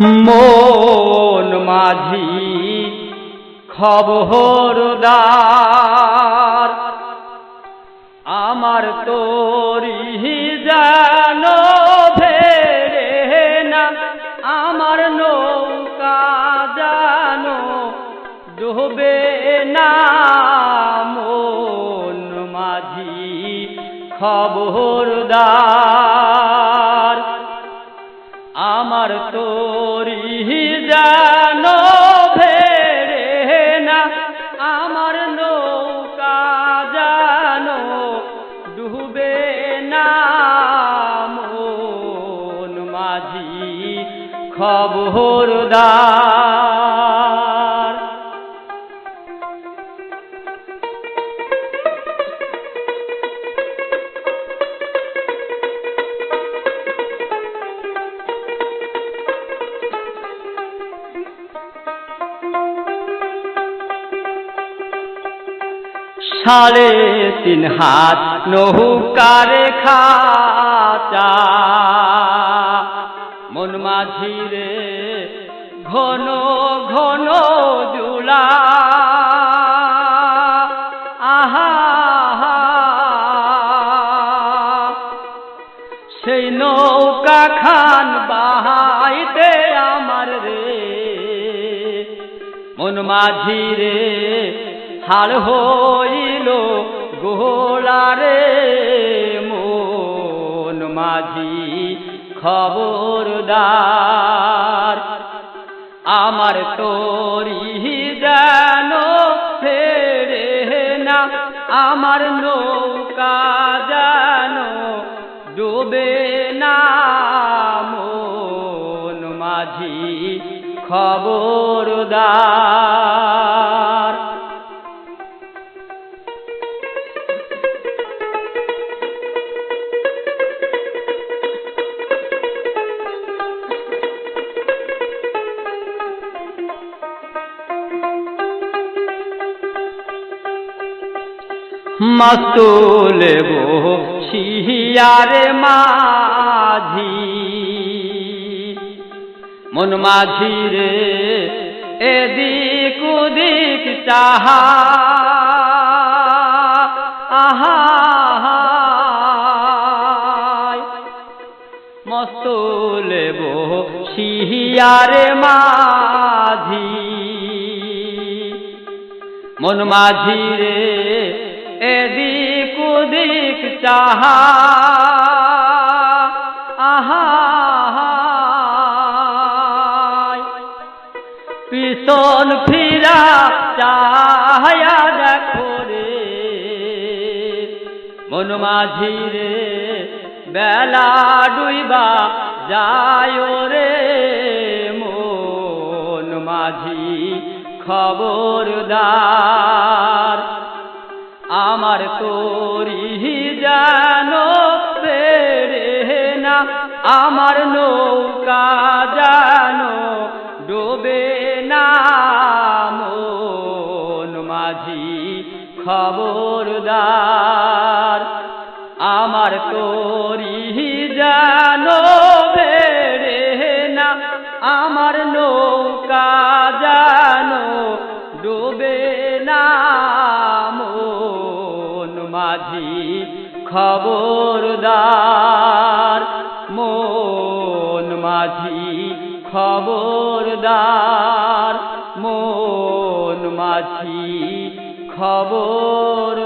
মন মাঝি খবরদার আমার তোরি যেন ভেড়ে না, আমার নৌকা জানো ডুবে না। মন মাঝি খবরদার আমার তোরি জানো ভেড়ে না আমার নৌকা জানো ডুবে না। মন মাঝি খবরদার সাড়ে তিন হাত নৌকারে খাচা মন মাঝিরে ঘন ঘন জুলা আহা। সেই নৌকা খান বাহাইতে আমার রে। মন মাঝি রে হার হইল গোলারে মন মাঝি খবরদার। আমার তোরি যেন ফেরে না, আমার নৌকা যেন ডুবে না। মন মাঝি খবরদার। মস্তুলে বো শিয়ারে মাঝি। মন মাঝি রে, এদিক উদিক চাহা। আহা মস্তুলে বো শিয়ারে মাঝি। মন মাঝি রে এদিক উদিক চাহা, আহা পিছন ফিরা চাহায়া দেখো রে। মন মাঝি রে, বেলা ডুইবা যায় রে। মন মাঝি খবর খবরদার আমার তোরি যেন পেরে না, আমার নৌকা যেন ডোবে না। মন মাঝি খবরদার, আমার তোরি যেন বেড়ে না, আমার নৌকা যেন ডোবে না। মাঝি খবরদার মন মাঝি খবরদার মন মাঝি খবরদার।